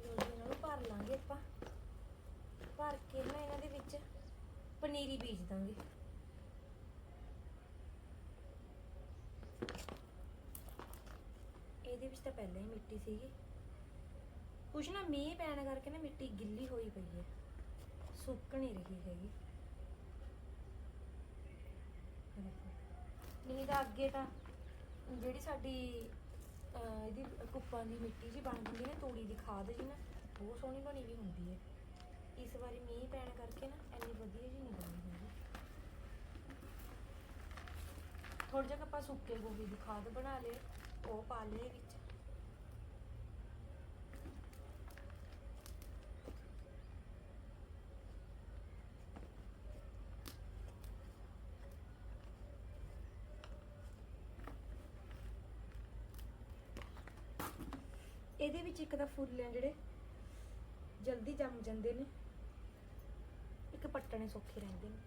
ਲੋ ਜੀ ਇਹਨਾਂ ਨੂੰ ਭਰ ਲਾਂਗੇ ਆਪਾਂ ਭਰ ਕੇ ਨਾ ਇਹਨਾਂ ਦੇ ਵਿੱਚ ਪਨੀਰੀ ਬੀਜ ਦਾਂਗੇ। ਇਹਦੇ ਵਿੱਚ ਤਾਂ ਪਹਿਲਾਂ ਹੀ ਮਿੱਟੀ ਸੀਗੀ। ਕੁਛ ਨਾ ਮੀਂਹ ਪੈਣ ਕਰਕੇ ਨਾ ਮਿੱਟੀ ਗਿੱਲੀ ਹੋਈ ਪਈ ਹੈ। ਸੁੱਕ ਨਹੀਂ ਰਹੀ ਹੈਗੀ। ਨਹੀਂ ਤਾਂ ਅੱਗੇ ਤਾਂ ਜਿਹੜੀ ਸਾਡੀ, ਅਹ ਇਹਦੀ ਕੁੱਪਾਂ ਦੀ ਮਿੱਟੀ ਜੀ ਬਣ ਜਾਂਦੀ ਨਾ, ਤੂੜੀ ਦੀ ਖਾਦ ਜੀ ਨਾ ਬਹੁਤ ਸੋਹਣੀ ਬਣੀ ਵੀ ਹੁੰਦੀ ਹੈ। ਇਸ ਵਾਰੀ ਮੀਂਹ ਪੈਣ ਕਰਕੇ ਨਾ ਇੰਨੀ ਵਧੀਆ ਜੀ ਨਹੀਂ ਬਣੀ ਹੈਗੀ। ਥੋੜਾ ਜਿਹਾ ਕੁ ਆਪਾਂ ਸੁੱਕੇ ਗੋਭੀ ਦੀ ਖਾਦ ਬਣਾ ਲਏ, ਉਹ ਪਾ ਲਏ ਵਿੱਚ। ਇਹਦੇ ਵਿੱਚ ਇੱਕ ਤਾਂ ਫੁੱਲ ਆ ਜਿਹੜੇ, ਜਲਦੀ ਜੰਮ ਜਾਂਦੇ ਨੇ। ਇੱਕ ਪੱਟਣੇ ਸੌਖੇ ਰਹਿੰਦੇ ਨੇ।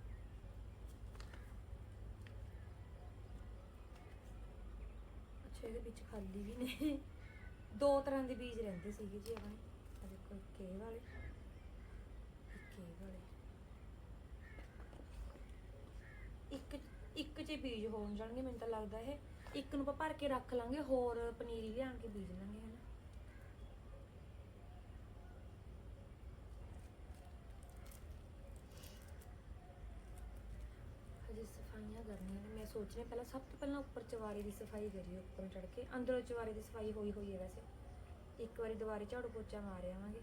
ਅੱਛਾ, ਇਹਦੇ ਵਿੱਚ ਖਾਲੀ ਵੀ ਨੇ ਦੋ ਤਰ੍ਹਾਂ ਦੇ ਬੀਜ ਰਹਿੰਦੇ ਸੀਗੇ ਜੀ ਆਪਣੇ। ਆ ਦੇਖੋ, ਇੱਕ ਇਹ ਵਾਲੇ, ਇੱਕ ਇਹ ਵਾਲੇ। ਇੱਕ ਇੱਕ ਚ ਬੀਜ ਹੋਣ ਜਾਣਗੇ, ਮੈਨੂੰ ਤਾਂ ਲੱਗਦਾ ਇਹ। ਇੱਕ ਨੂੰ ਆਪਾਂ ਭਰ ਕੇ ਰੱਖ ਲਾਂਗੇ, ਹੋਰ ਪਨੀਰੀ ਲਿਆਣ ਕੇ ਬੀਜ ਲਾਂਗੇ। ਸੋਚ ਰਹੀ ਪਹਿਲਾਂ ਸਭ ਤੋਂ ਪਹਿਲਾਂ ਉੱਪਰ ਚਵਾਰੇ ਦੀ ਸਫ਼ਾਈ ਕਰੀਏ, ਉੱਪਰ ਚੜ ਕੇ। ਅੰਦਰੋਂ ਚਵਾਰੇ ਦੀ ਸਫ਼ਾਈ ਹੋਈ ਹੋਈ ਹੈ ਵੈਸੇ। ਇੱਕ ਵਾਰੀ ਦੁਬਾਰੇ ਝਾੜੂ ਪੋਚਾ ਮਾਰ ਆਵਾਂਗੇ।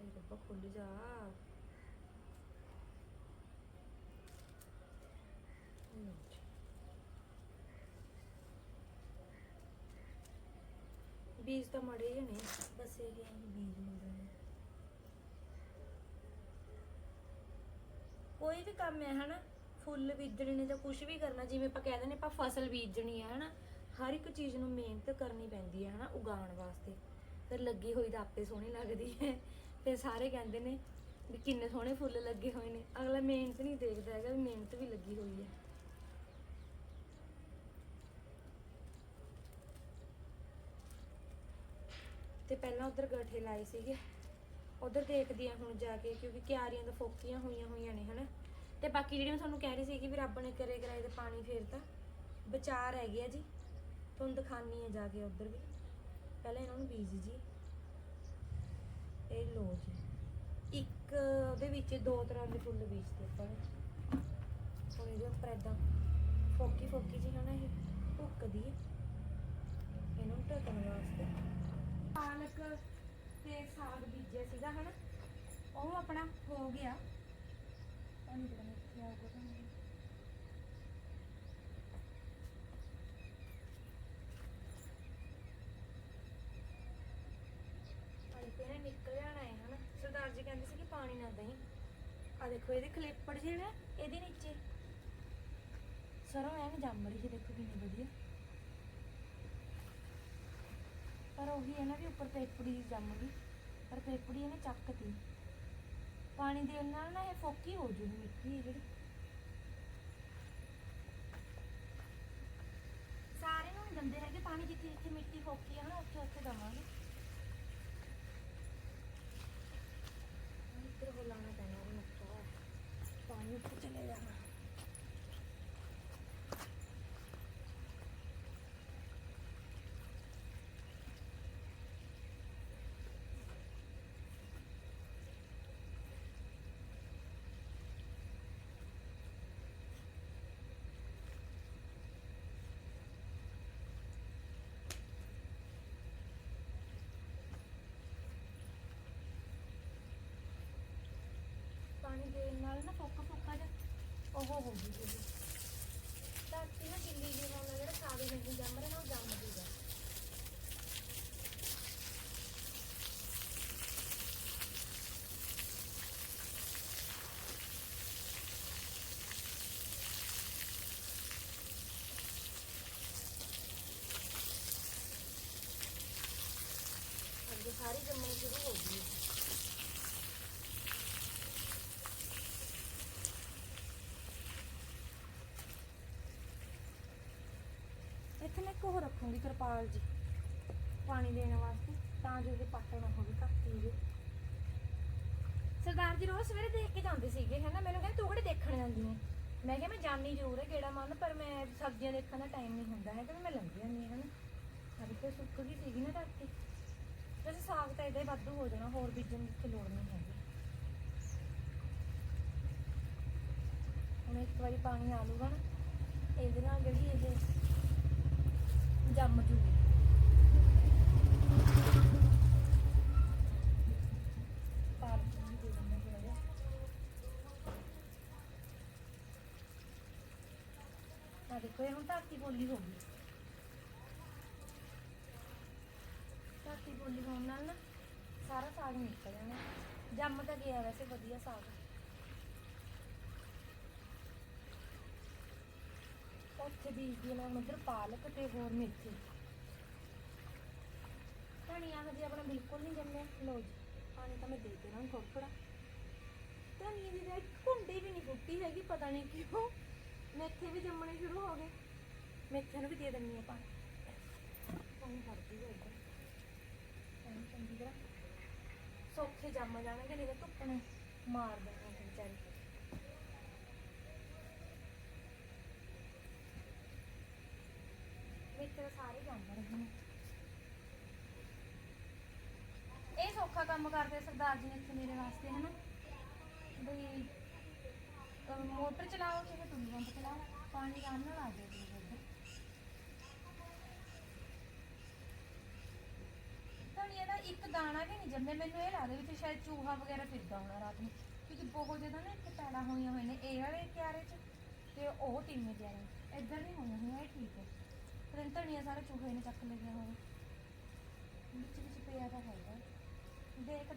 ਅਰੇ ਰੱਬਾ ਖੁੱਲ ਜਾ। ਬੀਜ ਤਾਂ ਮੜੇ ਹੀ ਬਸ ਇਹ ਬੀਜ ਹੁੰਦੇ ਨੇ। ਕੋਈ ਵੀ ਕੰਮ ਹੈ, ਹਨਾ? ਫੁੱਲ ਬੀਜਣੇ ਨੇ ਜਾਂ ਕੁਝ ਵੀ ਕਰਨਾ, ਜਿਵੇਂ ਆਪਾਂ ਕਹਿ ਦਿੰਦੇ ਆਪਾਂ ਫਸਲ ਬੀਜਣੀ ਹੈ ਹਨਾ, ਹਰ ਇੱਕ ਚੀਜ਼ ਨੂੰ ਮਿਹਨਤ ਕਰਨੀ ਪੈਂਦੀ ਹੈ ਹਨਾ, ਉਗਾਉਣ ਵਾਸਤੇ। ਫਿਰ ਲੱਗੀ ਹੋਈ ਤਾਂ ਆਪੇ ਸੋਹਣੀ ਲੱਗਦੀ ਹੈ। ਤੇ ਸਾਰੇ ਕਹਿੰਦੇ ਨੇ ਵੀ ਕਿੰਨੇ ਸੋਹਣੇ ਫੁੱਲ ਲੱਗੇ ਹੋਏ ਨੇ। ਅਗਲਾ ਮਿਹਨਤ ਨਹੀਂ ਦੇਖਦਾ ਹੈਗਾ ਵੀ ਮਿਹਨਤ ਵੀ ਲੱਗੀ ਹੋਈ ਹੈ। ਤੇ ਪਹਿਲਾਂ ਉਧਰ ਗਠੇ ਲਾਏ ਸੀਗੇ। ਉਧਰ ਦੇਖਦੀ ਆ ਹੁਣ ਜਾ ਕੇ, ਕਿਉਂਕਿ ਕਿਆਰੀਆਂ ਤਾਂ ਫੋਕੀਆਂ ਹੋਈਆਂ ਹੋਈਆਂ ਨੇ, ਹਨਾ। ਤੇ ਬਾਕੀ ਜਿਹੜੀ ਮੈਂ ਤੁਹਾਨੂੰ ਕਹਿ ਰਹੀ ਸੀ ਕਿ ਵੀ ਰੱਬ ਨੇ ਕਰੇ ਕਰਾਏ ਤੇ ਪਾਣੀ ਫੇਰਤਾ ਵਿਚਾਰ ਹੈਗੇ ਆ ਜੀ। ਤੁਹਾਨੂੰ ਦਿਖਾਨੀ ਆ ਜਾ ਕੇ ਉਧਰ ਵੀ। ਪਹਿਲਾਂ ਇਹਨਾਂ ਨੂੰ ਬੀਜ ਜੀ। ਇਹ ਲੋ ਜੀ। ਇੱਕ ਉਹਦੇ ਵਿੱਚ ਦੋ ਤਰ੍ਹਾਂ ਦੇ ਫੁੱਲ ਬੀਜਦੇ ਆਪਾਂ ਹੁਣ ਇਹਦੇ ਉੱਪਰ ਏਦਾਂ ਫੋਕੀ ਫੋਕੀ ਜੀ ਹਨਾ ਇਹ, ਭੁੱਕਦੀ ਹੈ ਇਹਨੂੰ ਢੱਕਣ ਵਾਸਤੇ ਪਾਲਕ ਤੇ ਸਾਗ ਬੀਜਿਆ ਸੀਗਾ, ਹਨਾ? ਉਹ ਆਪਣਾ ਹੋ ਗਿਆ। ਪਾਣੀ ਨਿਕਲ ਜਾਣਾ ਹੈ ਹਨਾ। ਸਰਦਾਰ ਜੀ ਕਹਿੰਦੇ ਸੀ ਕਿ ਪਾਣੀ ਨਾ ਦਹੀਂ। ਆ ਦੇਖੋ, ਇਹਦੇ ਖਲੇਪੜ ਜਿਹੜਾ ਇਹਦੇ ਨੀਚੇ। ਸਰੋਂ ਐਵੇਂ ਜੰਮ ਰਹੀ ਹੈ ਦੇਖੋ ਕਿੰਨੀ ਵਧੀਆ। ਪਰ ਉਹੀ ਹੈ ਨਾ ਵੀ ਉੱਪਰ ਪੇਪੜੀ ਜਿਹੀ ਜੰਮ ਗਈ। ਪਰ ਪੇਪੜੀ ਇਹਨੇ ਚੱਕਤੀ। ਪਾਣੀ ਦੇਣ ਨਾਲ ਨਾ ਇਹ ਫੋਕੀ ਹੋ ਜੂਗੀ ਮਿੱਟੀ ਹੈ ਜਿਹੜੀ। ਸਾਰੇ ਨੂੰ ਨੀ ਦਿੰਦੇ ਹੈਗੇ, ਪਾਣੀ ਜਿੱਥੇ ਜਿੱਥੇ ਮਿੱਟੀ ਫੋਕੀ ਹੈ ਨਾ ਉੱਥੇ ਉੱਥੇ ਦਵਾਂਗੇ ਇੱਧਰ ਹੋ ਲਾਣਾ ਪੈਣਾ ਉਹਨੂੰ ਉੱਪਰ। ਪਾਣੀ ਉੱਪਰ ਚਲੇ ਜਾਣਾ ਪਾਣੀ ਦੇਣ ਨਾਲ ਨਾ ਫੁੱਕ ਫੁੱਕਾ ਜਿਹਾ ਉਹ ਹੋ ਜੂਗੀ ਜੀ ਧਰਤੀ ਨਾ ਗਿੱਲੀ ਜਿਹੀ ਹੋਣ ਨਾਲ ਜਿਹੜਾ ਸਾਗ ਜੰਮ ਜੰਮ ਰਿਹਾ ਨਾ ਉਹ ਜੰਮ ਜੂਗਾ ਅੱਗੇ ਸਾਰੀ ਜੰਮਣੀ ਸ਼ੁਰੂ ਹੋ ਗਈ ਇੱਥੇ ਮੈਂ ਇੱਕ ਹੋਰ ਰੱਖੂੰਗੀ ਤਰਪਾਲ ਜੀ, ਪਾਣੀ ਦੇਣ ਵਾਸਤੇ, ਤਾਂ ਜੋ ਇਹ ਪੱਟ ਨਾ ਹੋਵੇ ਧਰਤੀ ਜੀ ਸਰਦਾਰ ਜੀ ਰੋਜ਼ ਸਵੇਰੇ ਦੇਖ ਕੇ ਜਾਂਦੇ ਸੀਗੇ, ਹਨਾ? ਮੈਨੂੰ ਕਹਿੰਦੇ, ਤੂੰ ਕਿਹੜੇ ਦੇਖਣ ਜਾਂਦੀ ਹੈ ਮੈਂ ਕਿਹਾ, ਮੈਂ ਜਾਣੀ ਜ਼ਰੂਰ ਹੈ ਗੇੜਾ ਮੰਨ? ਪਰ ਮੈਂ ਸਬਜ਼ੀਆਂ ਦੇਖਣ ਦਾ ਟਾਈਮ ਨਹੀਂ ਹੁੰਦਾ ਹੈ ਕਿ ਮੈਂ ਲੰਘੀ ਜਾਂਦੀ ਹਾਂ ਹਨਾ? ਹਰ ਕੋਈ ਸੁੱਕ ਗਈ ਸੀਗੀ ਨਾ ਧਰਤੀ ਵੈਸੇ ਸਾਗ ਤਾਂ ਇਹਦੇ ਵਾਧੂ ਹੋ ਜਾਣਾ, ਹੋਰ ਬੀਜਣ ਦੀ ਇੱਥੇ ਲੋੜ ਨਹੀਂ ਹੈਗੀ। ਹੁਣ ਇੱਕ ਵਾਰੀ ਪਾਣੀ ਆ ਲੂਗਾ ਨਾ, ਇਹਦੇ ਨਾਲ ਜਿਹੜੀ ਇਹ ਜੰਮ ਜੂਗੀ ਆ ਦੇਖੋ, ਇਹ ਹੁਣ ਧਰਤੀ ਬੋਲੀ ਹੋ ਗਈ ਧਰਤੀ ਬੋਲੀ ਹੋਣ ਨਾਲ ਨਾ ਸਾਰਾ ਸਾਗ ਨਿਕਲ ਜਾਣਾ। ਜੰਮ ਤਾਂ ਗਿਆ ਵੈਸੇ ਵਧੀਆ ਸਾਗ। ਉੱਥੇ ਬੀਜਦੀ ਮੈਂ ਉਧਰ ਪਾਲਕ ਤੇ ਹੋਰ ਮੇਥੀ। ਧਨੀਆ ਹਜੇ ਆਪਣਾ ਬਿਲਕੁਲ ਨਹੀਂ ਜੰਮਿਆ ਲੋ ਜੀ ਪਾਣੀ ਤਾਂ ਮੈਂ ਦੇ ਦੇਣਾ ਥੋੜਾ ਥੋੜਾ ਧਨੀਆ ਦੀ ਤਾਂ ਇੱਕ ਵੀ ਨਹੀਂ ਫੁੱਟੀ ਹੈਗੀ, ਪਤਾ ਨਹੀਂ ਕਿਉਂ। ਮੇਥੇ ਵੀ ਜੰਮਣੇ ਸ਼ੁਰੂ ਹੋ ਗਏ। ਮੇਥੇ ਨੂੰ ਵੀ ਦੇ ਦਿੰਨੀ ਆ ਪਾਣੀ ਪਾਣੀ ਫੜਦੀ ਹੋਈ ਇੱਧਰ। ਪਾਣੀ ਚੰਗੀ ਤਰ੍ਹਾਂ ਸੌਖੇ ਜੰਮ ਜਾਣਗੇ, ਨਹੀਂ ਤਾਂ ਧੁੱਪ ਨੇ ਮਾਰ ਦੇਣਾ ਵਿਚਾਰੀ। ਮੇਥੇ ਤਾਂ ਸਾਰੇ ਜੰਮ ਨੇ ਇਹ ਸੌਖਾ ਕੰਮ ਕਰਦੇ ਸਰਦਾਰ ਜੀ ਨੇ ਇੱਥੇ ਮੇਰੇ ਵਾਸਤੇ, ਹਨਾ? ਬਈ, ਅਹ ਮੋਟਰ ਚਲਾਓ ਚਾਹੇ ਟੁੱਲੂ ਬੰਦ ਚਲਾਓ? ਪਾਣੀ ਆਰਾਮ ਨਾਲ ਆ ਜਾਏ ਜੀ ਧਨੀਆ ਦਾ ਇੱਕ ਦਾਣਾ ਵੀ ਨਹੀਂ ਜੰਮੇ ਮੈਨੂੰ ਇਹ ਲੱਗਦਾ ਵੀ ਸ਼ਾਇਦ ਚੂਹਾ ਵਗੈਰਾ ਫਿਰਦਾ ਹੋਣਾ ਰਾਤ ਨੂੰ। ਕਿਉਂਕਿ ਬਹੁਤ ਜ਼ਿਆਦਾ ਨਾ ਇੱਥੇ ਪੈੜਾ ਹੋਈਆਂ ਹੋਈਆਂ ਨੇ, ਇਹ ਵਾਲੇ ਕਿਆਰੇ 'ਚ ਤੇ ਉਹ ਟੀਮੇ ਕਿਆਰੇ ਇੱਧਰ ਨਹੀਂ ਹੋਈਆਂ ਹੋਈਆਂ, ਇਹ ਠੀਕ ਹੈ। ਪਰ ਇਹ ਧਨੀਆ ਸਾਰਾ ਚੂਹੇ ਨੇ ਚੱਕ ਲਿਆ ਹੋਇਆ ਵਿੱਚ ਵਿੱਚ ਪਿਆ ਤਾਂ ਹੈਗਾ। ਦੇਖ